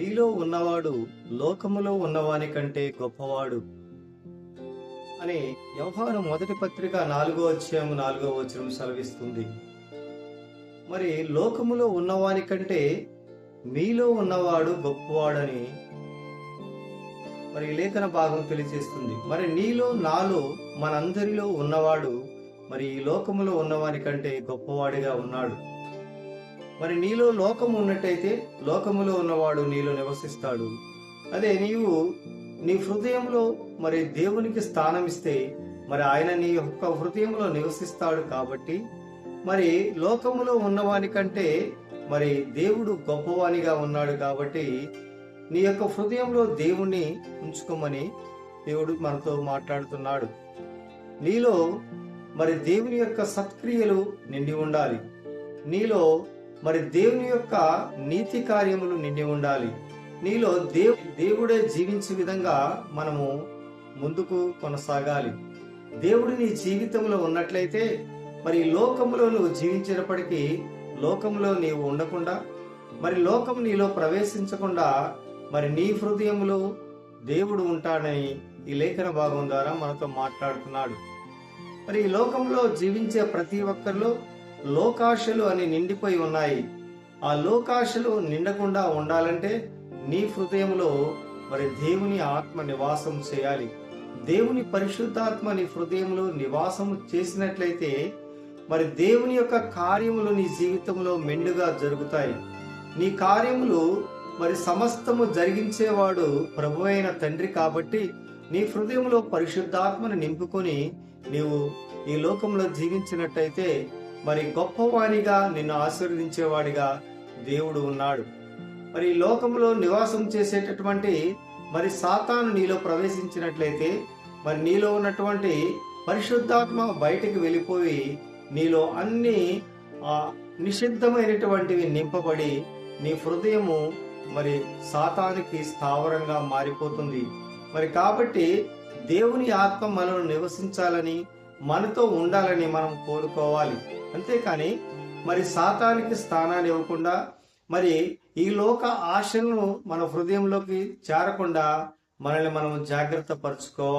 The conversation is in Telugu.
నీలో ఉన్నవాడు లోకములో ఉన్నవాని కంటే గొప్పవాడు అని వ్యవహారం మొదటి పత్రిక నాలుగో అధ్యాయము నాలుగో వచనం సెలవిస్తుంది. మరి లోకములో ఉన్నవాని కంటే మీలో ఉన్నవాడు గొప్పవాడని మరి లేఖన భాగం తెలియజేస్తుంది. మరి నీలో నాలో మనందరిలో ఉన్నవాడు మరి ఈ లోకములో ఉన్నవాని కంటే గొప్పవాడిగా ఉన్నాడు. మరి నీలో లోకము ఉన్నట్టయితే లోకములో ఉన్నవాడు నీలో నివసిస్తాడు. అదే నీవు నీ హృదయంలో మరి దేవునికి స్థానం ఇస్తే మరి ఆయన నీ యొక్క హృదయంలో నివసిస్తాడు కాబట్టి మరి లోకములో ఉన్నవాని కంటే మరి దేవుడు గొప్పవానిగా ఉన్నాడు కాబట్టి నీ యొక్క హృదయంలో దేవుణ్ణి ఉంచుకోమని దేవుడు మనతో మాట్లాడుతున్నాడు. నీలో మరి దేవుని యొక్క సత్క్రియలు నిండి ఉండాలి. నీలో మరి దేవుని యొక్క నీతి కార్యములు నిండి ఉండాలి. నీలో దేవు దేవుడే జీవించే విధంగా మనము ముందుకు కొనసాగాలి. దేవుడు నీ జీవితంలో ఉన్నట్లయితే మరి ఈ లోకంలో నువ్వు జీవించినప్పటికీ లోకంలో నీవు ఉండకుండా మరి లోకం నీలో ప్రవేశించకుండా మరి నీ హృదయంలో దేవుడు ఉంటాడని ఈ లేఖన భాగం ద్వారా మనతో మాట్లాడుతున్నాడు. మరి ఈ లోకంలో జీవించే ప్రతి ఒక్కరిలో లోకాశలు అని నిండిపోయి ఉన్నాయి. ఆ లోకాశలు నిండకుండా ఉండాలంటే నీ హృదయంలో మరి దేవుని ఆత్మ నివాసం చేయాలి. దేవుని పరిశుద్ధాత్మ నీ హృదయంలో నివాసం చేసినట్లయితే మరి దేవుని యొక్క కార్యములు నీ జీవితంలో మెండుగా జరుగుతాయి. నీ కార్యములు మరి సమస్తము జరిగించేవాడు ప్రభు అయిన తండ్రి కాబట్టి నీ హృదయంలో పరిశుద్ధాత్మను నింపుకొని నీవు ఈ లోకంలో జీవించినట్టయితే మరి గొప్పవానిగా నిన్ను ఆశీర్వదించేవాడిగా దేవుడు ఉన్నాడు. మరి ఈ లోకంలో నివాసం చేసేటటువంటి మరి సాతాను నీలో ప్రవేశించినట్లయితే మరి నీలో ఉన్నటువంటి పరిశుద్ధాత్మ బయటికి వెళ్ళిపోయి నీలో అన్ని నిషిద్ధమైనటువంటివి నింపబడి నీ హృదయము మరి సాతానికి స్థావరంగా మారిపోతుంది. మరి కాబట్టి దేవుని ఆత్మ మనను నివసించాలని మనతో ఉండాలని మనం కోరుకోవాలి. అంతేకాని మరి సాతానికి స్థానాన్ని ఇవ్వకుండా మరి ఈ లోక ఆశలను మన హృదయంలోకి చేరకుండా మనల్ని మనం జాగ్రత్త పరుచుకోవాలి.